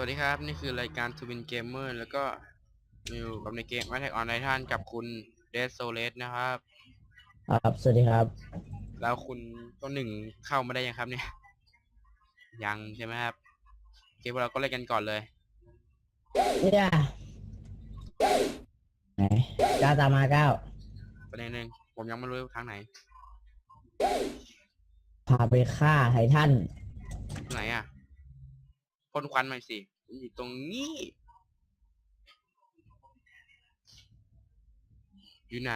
วัสดีครับ นี่คือรายการ Twin Gamer แล้วก็อยู่กับในเกม Attack on Titan กับคุณ Dead s o l e s นะครับ ครับ สวัสดีครับ แล้วคุณก็หนึ่งเข้ามาได้ยังครับเนี่ย ยังใช่ไหมครับโอเคพวกเราก็เล่นกันก่อนเลยเนี่ยไหนก้าวตามมาก้าวประเด็นหนึ่งผมยังไม่รู้ทางไหน พาไปฆ่าไททันทางไหนอะ พ่นควันหน่อยสิผมอยู่ตรงนี้ อยู่ไหน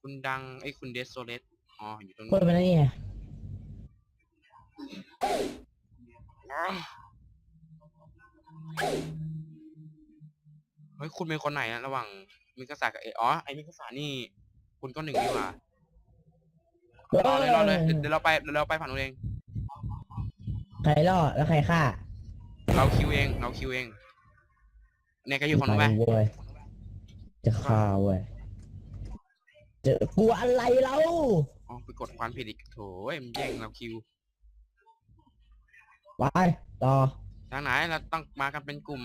คุณดังไอ้ยคุณเดสโซเลสอ๋ออยู่ตรงพูนี้ดไปแล้วนี่ไงเฮ้ย คุณเป็นคนไหนอะระหว่างมิกาสากับเออ๋อ ไอ้มิกาสานี่ คุณก็หนึ่งดีกว่ารอเลยรอเลยเดี๋ยวเดี๋ยวเราไปเดี๋ยวเราไปฝั่งนู้นเอง ใครล่อแล้วใครฆ่า เราคิวเอง เราคิวเอง เนี่ยก็อยู่ฝั่งนู้นไปเว้ยจะฆ่าเว้ยเจอกลัวอะไรเราอ๋อไปกดควันผิดอีกโถเอ้ยมันแย่งเราคิว ไปต่อทางไหนเราต้องมากันเป็นกลุ่ม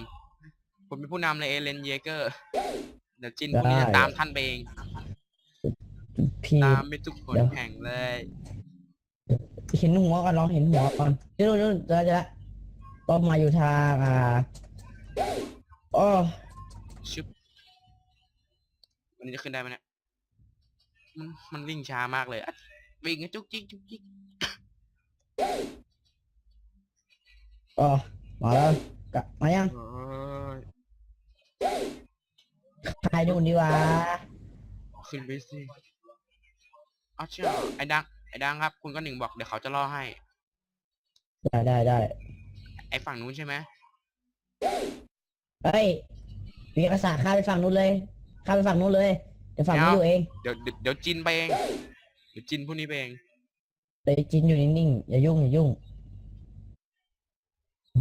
ผมเป็นผู้นำเลยเอเลนเยเกอร์ เดี๋ยวจินพวกนี้จะตามท่านไปเอง พี่ ตามไปทุกคนเดี๋ยวแห่งเลย เห็นหัวก่อนลองเห็นหัวก่อนเดี๋ยวนู่นเดี๋ยวจะ ป้อมมาอยู่ทางอ่าอ๋อชึบวันนี้จะขึ้นได้ไหมเนี่ยมันมันวิ่งช้ามากเลยอะวิ่งอะจุกจิกจุกจิกอ๋อมาแล้วกลับมายังเฮ้ยใครนู่นดีกว่าขึ้นไปสิอ้าวเชื่อไอ้ดังไอ้ดังครับ คุณก็หนึ่งบอกเดี๋ยวเขาจะล่อให้ ได้ได้ได้ ไอ้ฝั่งนู้นใช่ไหมเฮ้ยมีกระสาข้าไปฝั่งนู้นเลยข้าไปฝั่งนู้นเลยเดี๋ยวฝั่งนู้นอยู่เองเดี๋ยวเดี๋ยวเดี๋ยวจินไปเองเดี๋ยวจินพวกนี้ไปเองเดี๋ยวจินอยู่นิ่งๆอย่ายุ่งอย่ายุ่ง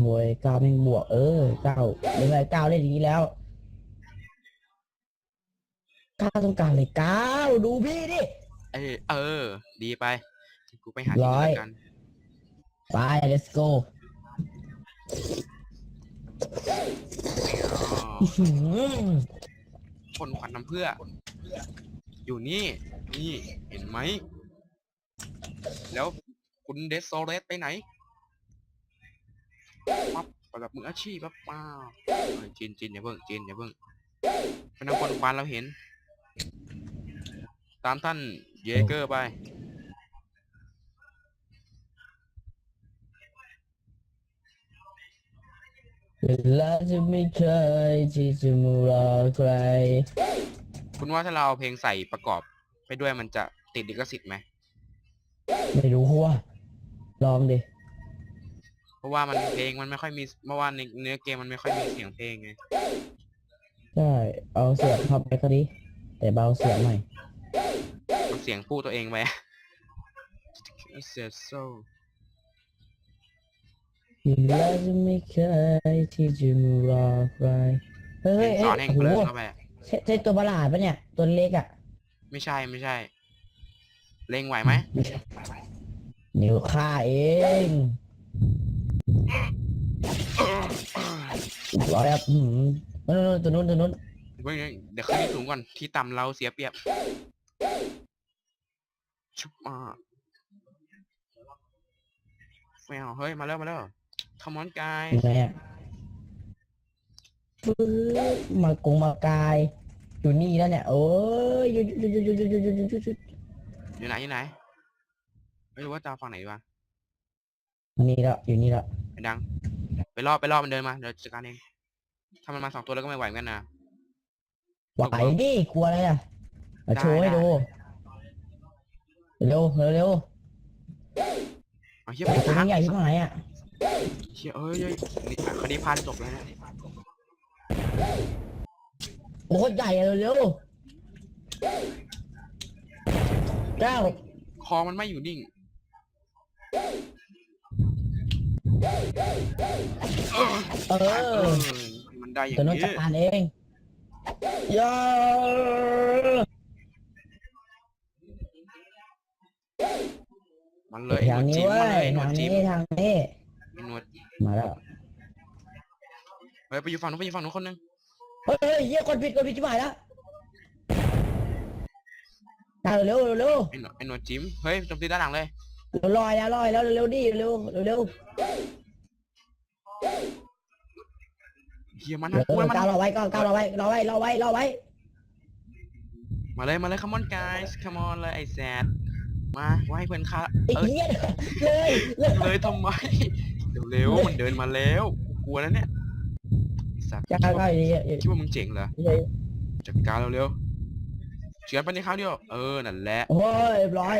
โวยก้าวแม่งบวกเออก้าวเล่นอะไรก้าวเล่นอย่างนี้แล้วก้าวต้องการเลยก้าวดูพี่ดิ เออเออ ดีไปกูไปหาที่ร้นี่อยแล้วกัน ไป let's go อ๋ออื้อหือพ่นควันน้ำเพื่อ อยู่นี่ นี่ เห็นไหม แล้วคุณเดสโซเรสไปไหนปั๊บไปแบบมืออาชีพปั๊บป้าจินจินอย่าเพิ่งจินอย่าเพิ่งเป็นน้ำพ่นควันเราเห็น ตามท่านเยเกอร์ไป และจะไม่เคยที่จะมารอใคร คุณว่าถ้าเราเอาเพลงใส่ประกอบไปด้วยมันจะติดลิขสิทธิ์ไหม ไม่รู้หัวลองดิ เพราะว่ามันเพลงมันไม่ค่อยมีเมื่อวานในเนื้อเกมมันไม่ค่อยมีเสียงเพลงไงใช่เอาเสียงเข้าไปก็ดี แต่เบาเสียงหน่อยมันเสียงพูดตัวเองไป เสียโซ และจะไม่เคยที่จะมารอใครเฮ้ยเพลเฮ้งยสอนแห่งโอ้เพลิงโหเข้าไปใช่ใช่ตัวประหลาดปะเนี่ย ตัวเล็กอะไม่ใช่ไม่ใช่ เล่งไหวไหมเดี๋ยวฆ่าเองร้อยครับอืมนู่นๆตัวนู้นตัวนู้นเดี๋ยวเดี๋ยวขึ้นที่สูงก่อนที่ต่ำเราเสียเปรียบชุบมาแมวเฮ้ยมาแล้วมาแล้ว ขมมอนกายยังไงอะฟื้นมากงมากาย อยู่นี่แล้วเนี่ย โอ้ยหยุดหยุดหยุดหยุดหยุดหยุดหยุดหยุดหยุดหยุดอยู่ไหนอยู่ไหน ไม่รู้ว่าจะเอาฝั่งไหนดีวะนี่แล้วอยู่นี่แล้วไอ้ดัง ไปรอบไปรอบมันเดินมาเดี๋ยวจัดการเอง ถ้ามันมาสองตัวแล้วก็ไม่ไหวเหมือนกันนะ ไหวดิกลัวอะไรอะมาโชว์ให้ดูเร็วเร็วเร็วเอาเฮียไปตัวทางนี้ใหญ่ที่ไหนอะ เฮียเอ้ยเอ้ยนี่คดีพานจบแล้วนะโอ้โหใหญ่อะเร็วเร็วเก้าคอมันไม่อยู่นิ่งเอเอออมันได้อย่างตัวนู้นนี้จัดการเองย่ามันเลยทางนี้จิ้มเว้มันเลยยหนวทาดงจิ้นี้มทางนี้ หนวดมาแล้วเฮ้ยไปอยู่ฝั่งนู้นไปอยู่ฝั่งนู้นคนหนึงเฮ้ยเฮ้ยเหี้ยกดผิดกดผิดชิบหายแล้วเอาเร็วเร็วเร็วไอ้หนวดไอ้หนวดจิ้มเฮ้ยโจมตีด้านหลังเลยเร็วลอยแล้วลอยแล้วเร็วๆดิเร็วเร็วเร็วเฮียมันเร็นะวกลัวมันก้าวเราไว้ก้าวก้าวเราไว้เราไว้เราไว้เราไว้มาเลยมาเลย come on guys come on เลยไอ้แซดมาไว้เพื่อนข้าไอ้เอ้ยเหี้ยเลยเลยเลยทำไม เร็วๆมันเดินมาแล้วกูกลัวแล้วเนี่ยไอ้สัตว์จะคิดก้าวว่าก้าวอย่างนี้คิดว่ามึงเจ๋งเหรอเฮ้ยจัดการเร็วๆเฉือนไปในคราวเดียวเออนั่นแหละ โอ้ยเรียบร้อย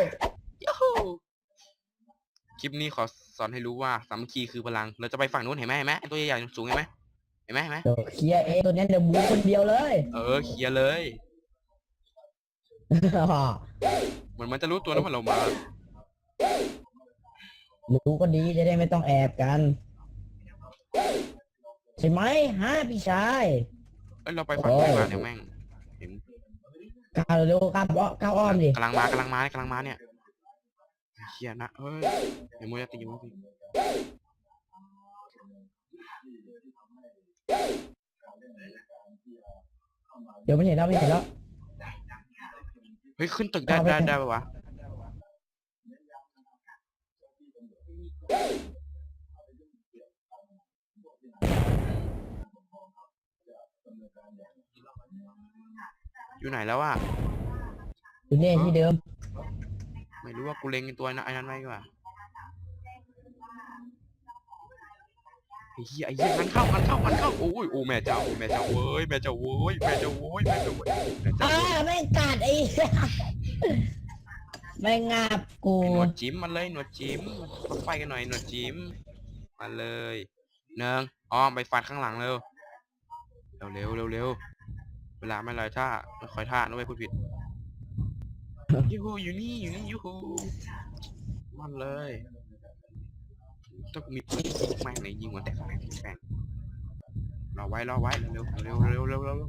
คลิปนี้ขอสอนให้รู้ว่าสามัคคีคือพลัง เราจะไปฝั่งนู้นเห็นไหมเห็นไหมไอ้ตัวใหญ่ๆสูงเห็นไหมเห็นไหมเห็นไหมเดี๋ยวเคลียร์เองตัวเนี้ยเดี๋ยวบูคนเดียวเลยเออเคลียร์เลย เหมือนมันจะรู้ตัวนะว่าเรามา รู้ก็ดีจะได้ไม่ต้องแอบกัน ใช่ไหมฮะพี่ชาย เอ้ยเราไปฝั่งไหนมาเนี่ยแม่งเห็นก้าวเร็วก้าวอ้อก้าวอ้อมดิกำลังมากำลังมากำลังมาเนี่ยเฮียนะเฮ้ยเดี๋ยวมวยจะตีมวยตีเดี๋ยวไม่เห็นแล้วไม่เห็นแล้วเฮ้ยขึ้นตึกได้เอาไปได้เถอะได้ปะวะ อยู่ไหนแล้วอะอยู่นี่ที่เดิม ไม่รู้ว่ากูเล็งตัวนั้นไอ้นั้นไว้ดีกว่าไอ้เหี้ยไอ้เหี้ยมันเข้ามันเข้ามันเข้าโอ้ยโอ้แม่เจ้าแม่เจ้าเว้ยแม่เจ้าเว้ยแม่เจ้าเว้ยแม่เจ้าเว้ยแม่เจ้าอ่าเว้ยแม่งกัดไอ้ แม่งาบกูไอ้หนวดจิ้มมันเลยหนวดจิ้มมาไฟกันหน่อยหนวดจิ้มมาเลยเนืองอ้อมไปฟันข้างหลังเร็วเร็วเร็วเร็วเวลาไม่ลอยท่าไม่คอยท่านะเว้ยพูดผิดยูฮูอยู่นี่อยู่นี่ยูฮูมันเลยต้องมีปืนแม่งในยิงหัวแตกแม่งแม่งรอไว้รอไว้เร็วเร็วเร็วเร็วเร็วเร็ว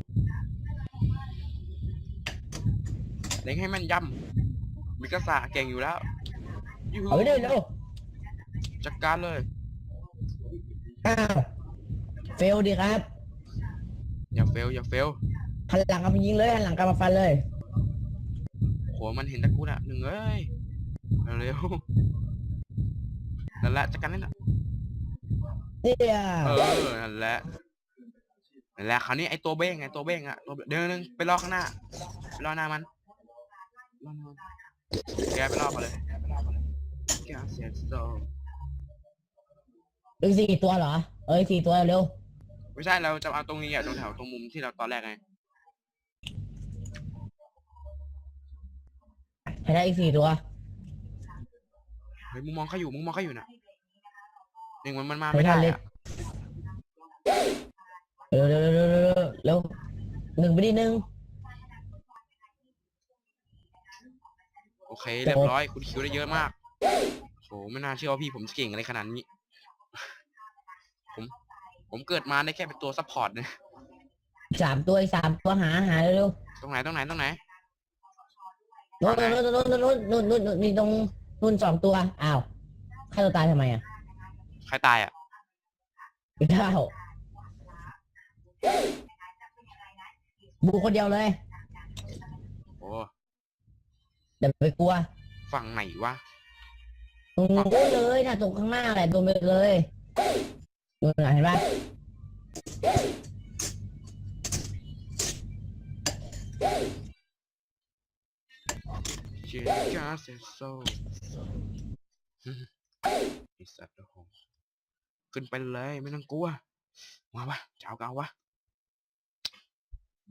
เล็งให้มันย่ำ มิกาซาเก่งอยู่แล้วยูฮูเอาไปเลยเร็วจัดการเลย อ้าวเฟลดีครับอย่าเฟลอย่าเฟลหันหลังกลับมายิงเลยหันหลังกลับมาฟันเลย โหมันเห็นตะกูน่ะหนึ่งเอ้ยเร็วๆนั่นแหละจัดการนั่นน่ะเนี่ยเออนั่นแหละนั่นแหละคราวนี้ไอ้ตัวเบ้งไงตัวเบ้งอะตัวเดินหนึ่งไปรอข้างหน้าไปรอหน้ามันรอหน้ามัน แกไปรอกันเลยแกเสียโซดึงสี่ตัวเหรอ เอ้ยสี่ตัวเร็ว ไม่ใช่เราจะเอาตรงนี้อะตรงแถวตรงมุมที่เราตอนแรกไงให้ได้อีกสี่ตัว เฮ้ยมึงมองเขาอยู่มึงมองเขาอยู่น่ะหนึ่งมันมันมาไม่ไม่ทัได้นเลยอะเร็วเร็วเร็วเร็วเร็วเร็วหนึ่งไปดิหนึ่ง โอเคเรียบร้อยคุณคิวได้เยอะมากโหไม่น่าเชื่อว่าพี่ผมเก่งอะไรขนาดนี้ ผม ผมเกิดมาได้แค่เป็นตัวซัพพอร์ตนะสามตัวสามตัวหาหาเร็วตรงไหนตรงไหนตรงไหนๆนู่นนู่นนู่นนู่นนู่นนู่มีตรงนู่นสองตัวอ้าวใครตัวตายทำไมอะใครตายอะไม่ได้บุกคนเดียวเลย เดี๋ยวไปกลัวฝั่งไหนวะ ตรงนู้นเลยนะตรงข้างหน้าแหละตรงไปเลยนู่นน่ะเห็นปะเจกาเซโซไอสัตว์โอ้โหขึ้นไปเลยไม่ต้องกลัวมาวะจะเอาก็เอาวะ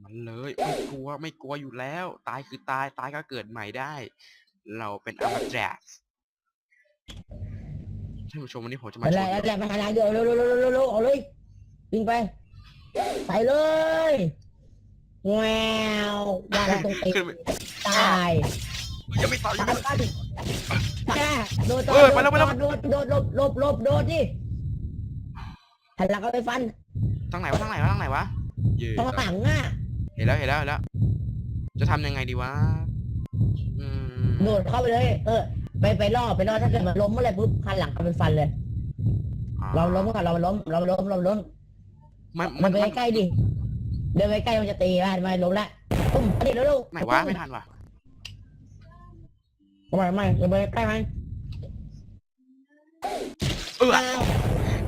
มันเลยไม่กลัวไม่กลัวอยู่แล้ว ตายคือตายตายก็เกิดใหม่ได้ เราเป็นอมตะท่านผู้ชมวันนี้ผมจะมาอะชไรวนอะไรมาหาทางเดียวเร็วเร็วเร็วเร็วเร็วเอาเลยวิ่งไปไปเลยแววว่าเราต้องตีขึ้นไปตายยังไม่ต่อยยังตาไม่ยต่อยไปแกโดดเออไปแล้วไปแล้ว โดดโดดโดดหลบหลบโดดดิหันหลังก็ไปฟันทางไหนวะทางไหนวะทางไหนวะเย่ข้างหลังอะ เห็นแล้วเห็นแล้วเห็นแล้ว จะทำยังไงดีวะอืมโดดเข้าไปเลย เออ ไปไปล่อไปล่อถ้าเกิดมันล้มเมื่อไหรปุ๊บหันหลังก็ไปฟันเลยอ่เราล้มก่อนเราล้มเราล้มเราล้มมันมัมันนไปใกล้ๆดิ เดินไปใกล้มันจะตีมันมาล้มละตุ้มเอาดิเร็วๆไหนวะไม่ทันว่ะทำไมไม่เดินไปใกล้มันเอออ้าว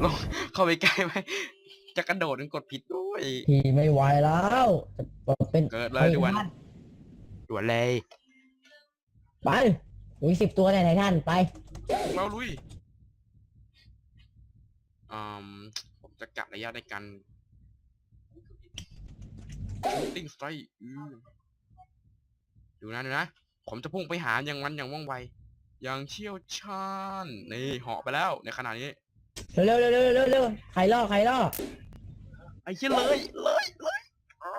ลงเข้าไปใกล้ไหม จะกระโดดมันกดผิดด้วยพี่ไม่ไหวแล้วจะเป็นเกิดเลยด่วนด่วนเลยไปอุ้ยสิบตัวในไททันไปพวกเราลุยอืมผมจะกะระยะในการติ้งสไตร์ดูนะดูนะ ผมจะพุ่งไปหาอย่างมันอย่างว่องไว อย่างเชี่ยวชาญนี่เหาะไปแล้วในขณะนี้ เร็วเร็วเร็วเร็วเร็วใครล่อใครล่อ ไอ้เชี่ยเลยเลยเลยอ้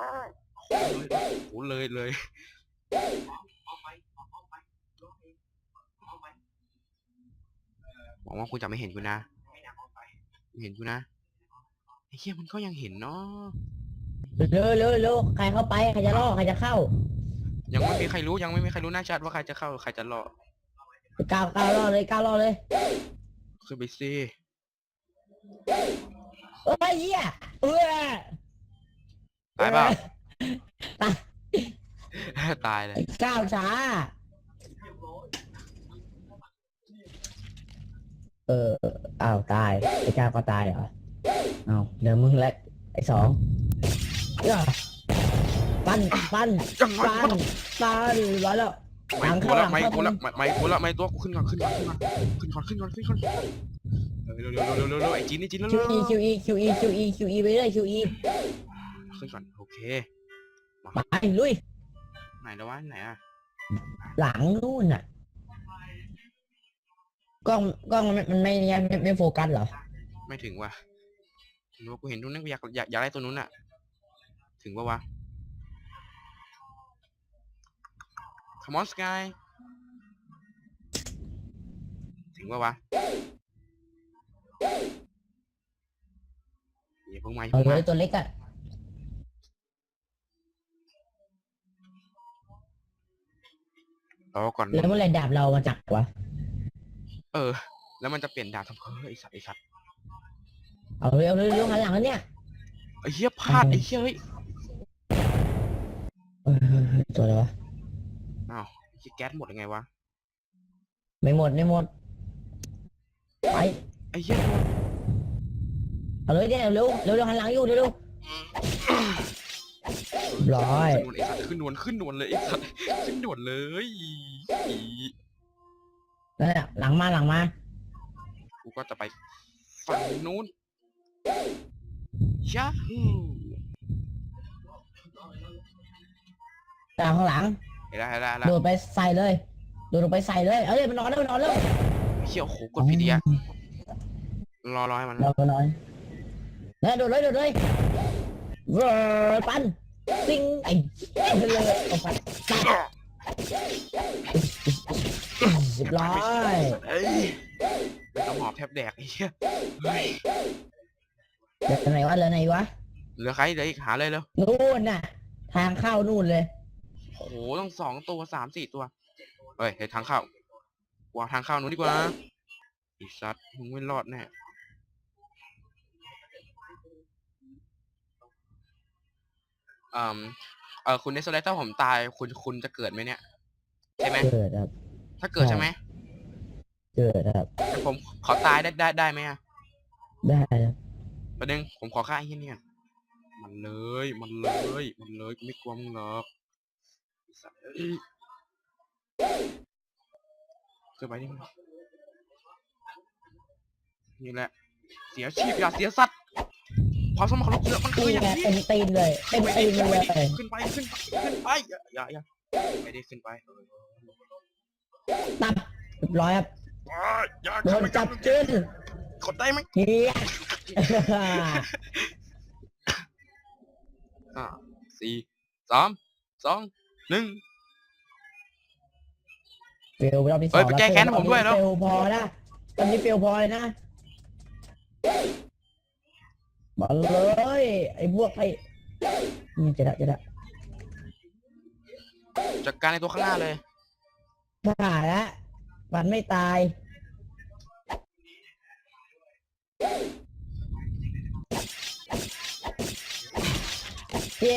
โอ้เลยเลยหวังว่าคุณจะไม่เห็นกูนะเห็นกูนะไอ้เชี่ยมันก็ยังเห็นเนาะเร็วเร็วเร็วใครเข้าไปใครจะล่อใครจะเข้า ยังไม่มีใครรู้ยังไม่มีใครรู้แน่ชัดว่าใครจะเข้าใครจะรอก้าวก้าวล่อเลยก้าวล่อเลยขึ้นไปสิเอ้ยเหี้ย เออตายเปล่า ตายตายเลยไอ้ก้าวช้า เอออ้าวตายไอ้ก้าวก็ตายเหรอเอาเดี๋ยวมึงและไอ้สองเอ้ยปั้นปั้นยังไงปั้นปั้นร้อยแล้ว ไม่กูละไม่กูละไม่ไม่กูละไม่ตัวกูขึ้นก่อนขึ้นก่อนขึ้นก่อนขึ้นก่อนขึ้นก่อนขึ้นก่อนเออเร็วเร็วเร็วเร็วเร็วไอ้จีนไอ้จีนเร็วคิเร็ววอีคิวอีคิวอีคิวอีคิวอีไปเรื่อยคิวอีขึ้นก่อนโอเคไปลุย ไหนแล้ววะไหนอะหลังนู่นน่ะ กล้องกล้องมันไม่มันไม่ไม่ไม่โฟกัสเหรอ ไม่ถึงว่ะรู้ว่ากูเห็นตรงนั้นกูอยากอยากอยากได้ตัวนู้นอะ ถึงปะวะ Come on Sky ถึงปะวะ อย่าเพิ่งมาอย่าเอาเพิ่งเลมายตัวเล็กอะรอก่อน แล้วเมื่อไหรดาบเรามาจักวะเออ แล้วมันจะเปลี่ยนดาบทำเพ้อไอสัตว์ไอสัตว์เอาเร็วเร็วเร็วหันหลังแล้วเนี่ยไอเหี้ยพลาดไอเหี้ยเฮ้ยเออเออเออตัวอะไรวะอ้าวไอ้เหี้ยแก๊สหมดยังไงวะไม่หมดไม่หมดไป ไอเหี้ยหมดเอาเลยเนี่ยเร็วเร็วเร็วหันหลังอยู่เร็วเร็วร้อย ขึ้นนวลไอสัตว์ขึ้นนวลขึ้นนวลเลยไอสัตว์ขึ้นนวลเลยอีนั่นแหละหลังมาหลังมา กูก็จะไปฝั่งนู้นยาฮูตามข้างหลัง เห็นแล้วเห็นแล้วเห็นแล้วโดดไปใส่เลย โดดลงไปใส่เลย เอาเลยมันนอนแล้วมันนอนแล้วเหี้ยโอ้โหกดผิดอีกอะ รอรอให้มันเราก็นอนเนี่ยโดดเลยโดดเลยเวอร์ปันซิงไอ้เหี้ยเลยเอาไปปัดเรียบร้อยเฮ้ยเป็นต้องหอบแทบแดกไอ้เหี้ยเฮ้ยเดี๋ยวไหนวะเหลือไหนวะเหลือใครเหลืออีกหาเลยเร็วนู่นน่ะ ทางเข้านู่นเลยโอ้โหต้องสองตัวสามสี่ตัวเฮ้ยเฮ้ยทางเข้าวางทางเข้านู้นดีกว่าไอีสัตว์มึงไม่รอดแน่ อืมเออคุณเนสโซเลตถ้าผมตายคุณคุณจะเกิดไหมเนี่ยใช่ไหมเกิดครับ ถ้าเกิดใช่ไหมเกิดครับแต่ผมขอตายได้ได้ได้ไหมอะได้ครับประเด็นผมขอฆ่าไอ้เหี้ยเนี่ยมันเลยมันเลยมันเลยกูไม่กลัวมึงหรอกไอ้สัตว์เอ้ยเกิดไปนี่มันนี่แหละ เสียชีพอย่าเสียสัตว์ ความสมบัติของเสือมันคือนี่อย่างไงนี้ เต็มตีนเลย เต็มตีนเลย ขึ้นไปขึ้นไปขึ้นไปอย่าอย่าอย่าไม่ได้ขึ้นไปเออตับเรียบร้อยครับอ่าอย่าโดนจับกินกดได้ไหมเฮียห้าสี่สามสองหนึ่ง เฟลรอบที่สเอ้ยไปแก้แค้นให้ผมด้วยแล้วเฟลพอนะตอนนี้เฟลพอเลยนะ มาเลย ไอ้พวกไอ้นี่จะได้จะได้จัดการในตัวข้างหน้าเลย บ้าละมันไม่ตายเย้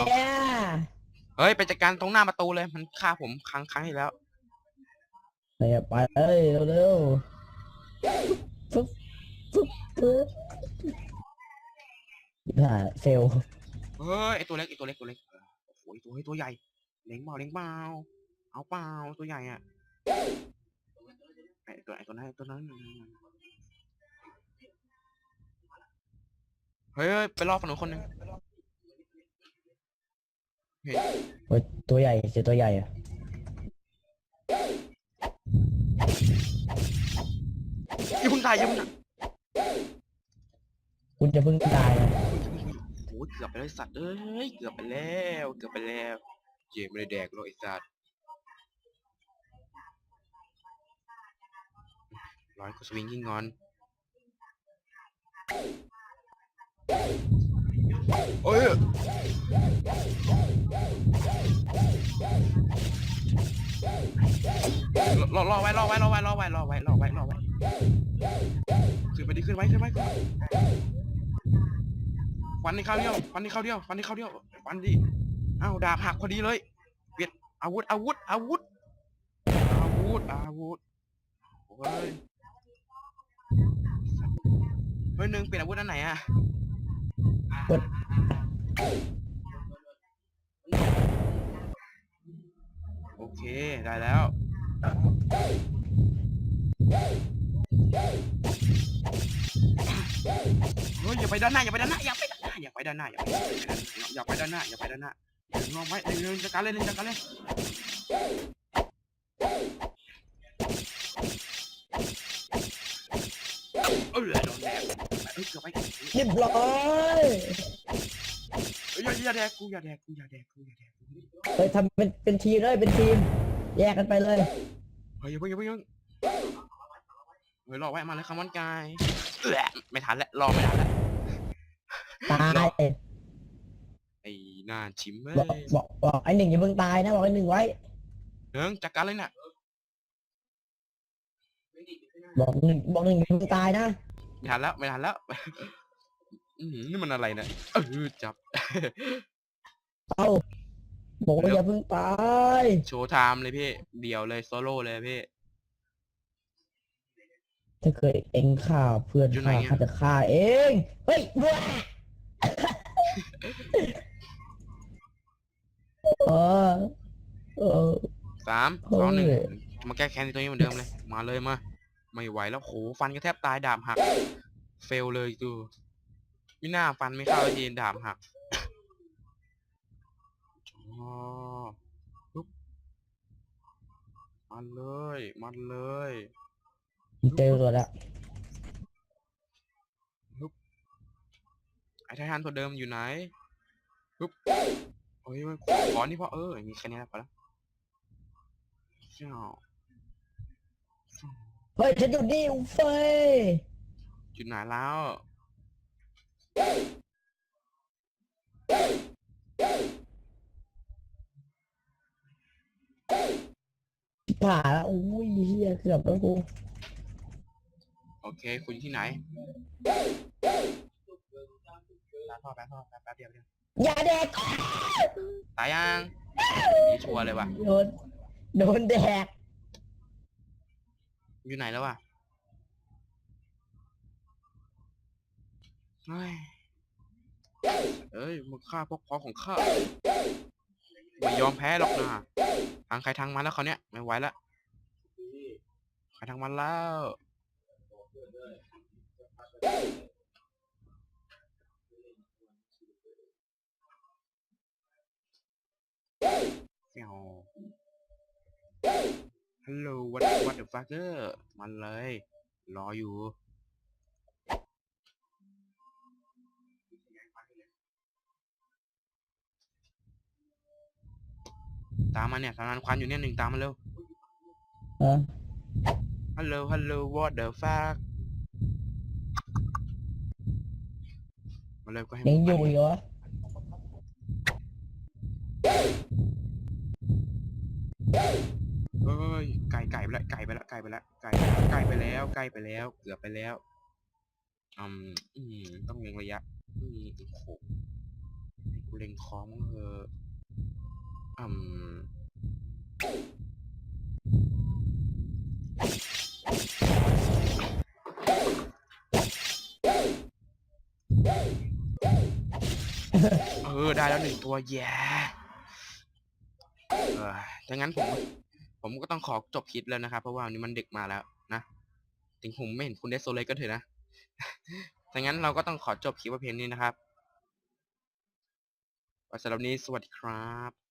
เฮ้ย ไปจัดการตรงหน้าประตูเลย มันฆ่าผมครั้งครั้งที่แล้วไปไปเอ้ยเร็วๆฟึ๊บฟึ๊บฟึ๊บ อ่าเฟลเฮ้ยไอตัวเล็กไอตัวเล็กตัวเล็กโอ้โหไอ้ตัวเฮ้ยตัวใหญ่เล็งเปล่าเล็งเปล่าเอาเปล่าตัวใหญ่อะไอตัวไอตัวนั้นไอ้ตัวนั้นเฮ้ยเฮ้ยไปรอฝั่งนู้นคนหนึงโอ้ยตัวใหญ่เจอตัวใหญ่อะอย่าเพิ่งตายอย่าเพิ่งตายคุณจะเพิ่งตายนะโอ้ย เกือบไปแล้วสัตว์เอ้ย เกือบไปแล้ว เกือบไปแล้วเจไม่ได้แดกหรอกไอ้สัตว์ร้อยก็สวิงกิ้งงอน โอ้ยรอรอไว้รอไว้รอไว้รอไว้รอไว้รอไว้รอไว้ขึ้นไปดิขึ้นไว้ขึ้นไว้ขึ้นไว้ ฟันในข้าวเดียวฟันในข้าวเดียวฟันในข้าวเดียวฟันดิอ้าวดาบหักพอดีเลยเปลี่ยนอาวุธอาวุธอาวุธอาวุธอาวุธโอ้ยเฮ้ยหนึ่งเปลี่ยนอาวุธอันไหนอะโอเคได้แล้วเฮ้ยอย่าไปด้านหน้าอย่าไปด้านหน้าอย่าไปด้านหน้าอย่าไปด้านหน้าอย่าไปด้านหน้าอย่าไปด้านหน้าอย่าไปด้านหน้าลองไว้เดินจัดการเลยเดินจัดการเลยเออโดนแดกเอ้ยเกือบไปเรียบร้อยเอ้ยอย่าอย่าแดกกูอย่าแดกกูอย่าแดกกูอย่าแดกกูเฮ้ยทำเป็นเป็นทีมเลยเป็นทีม แยกกันไปเลยเฮ้ยอย่าเพิ่งอย่าเพิ่งอย่าเพิ่งเฮ้ยรอไว้มาเลยคำวันกายเอ้อไม่ทันแล้วรอไม่ทันแล้ว ตายไอ้หน้าชิมเอ้บอกยบอกบอกไอ้หนึ่งอย่าเพิ่งตายนะบอกไอ้หนึ่งไว้ เนื่องจัดการเลยน่ะบอกหนึ่งบอกหนึ่งอย่าเพิ่งตายนะไม่ทันแล้วไม่ทันแล้วอื้อหือนี่มันอะไรเนี่ยเออจับเอาบอกว่าอย่าเพิ่งตายโชว์ไทม์เลยพี่ เดี่ยวเลยโซโล่เลยพี่ ถ้าเกิดเองฆ่าเพื่อนอยู่ไหนฆ่าอะ ข้าจะฆ่าเองเฮ้ยว้า เออเออสามเฮ้ยสองหนึ่งมาแก้แค้นในตัวนี้เหมือนเดิมเลย มาเลยมา ไม่ไหวแล้วโหฟันก็แทบตายดาบหัก เฟลเลยตูไม่น่าฟันไม่เข้าทีดาบหักอ๋อปุ๊บมันเลย มันเลย เจอตัวแล้ว ไอ้ไททันตัวเดิมอยู่ไหนปุ๊บโอ้ยมันขอนี่พอเออ มีแค่นี้แล้วพอแล้วเจ้าเฮ้ยฉันอยู่นี่อุเฟยจุดไหนแล้วผ่าแล้วอุ้ยเฮียเกือบแล้วกู โอเค คุณที่ไหน แป๊บพอแป๊บพอแป๊บแป๊บเดียวเดียวอย่าแดกตายยังนี่ชัวร์เลยว่ะ โดนโดนแดกอยู่ไหนแล้ววะเฮ้ยเอ้ยมึงฆ่าพวกพ้องของข้าไม่ยอมแพ้หรอกนะทางใครทางมันแล้วเขาวเนี้ยไม่ไหวละใครทางมันแล้วเฟียว ฮัลโหลวัดวัดเดอะฟักเกอร์มันเลย รออยู่ตามมาเนี่ยสำนักควันอยู่เนี่ยหนึ่งตามมาเร็วเออฮัลโหล ฮัลโหล what the fuck มาเร็วก็ให้ยังมันอยู่ไปอีกเหรอ เอ้ยไก่ไก่ไปล้วไก่ไปล้วไก่ไปล้วไก่ไก่ไปแล้วไก่ไปแล้ว เกือบไปแล้วอืมอืมต้องเล็งระยะอืมโอ้โหกูกูเล็งคอมงเถออืมเออได้แล้วหนึ่งตัวแย่เออถ้างั้นผม ผมก็ต้องขอจบคลิปแล้วนะครับ เพราะว่าวันนี้มันดึกมาแล้วนะ ถึงผมไม่เห็นคุณเดซโซเลยก็เถอะนะดังนั้นเราก็ต้องขอจบคลิปไว้เพียงนี้นะครับสำหรับนี้สวัสดีครับ